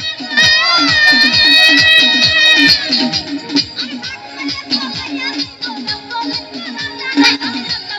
Thank you.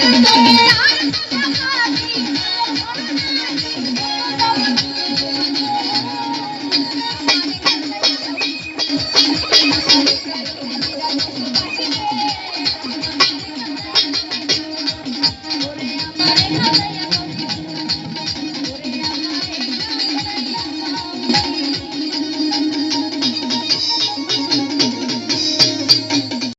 ਮੇਰਾ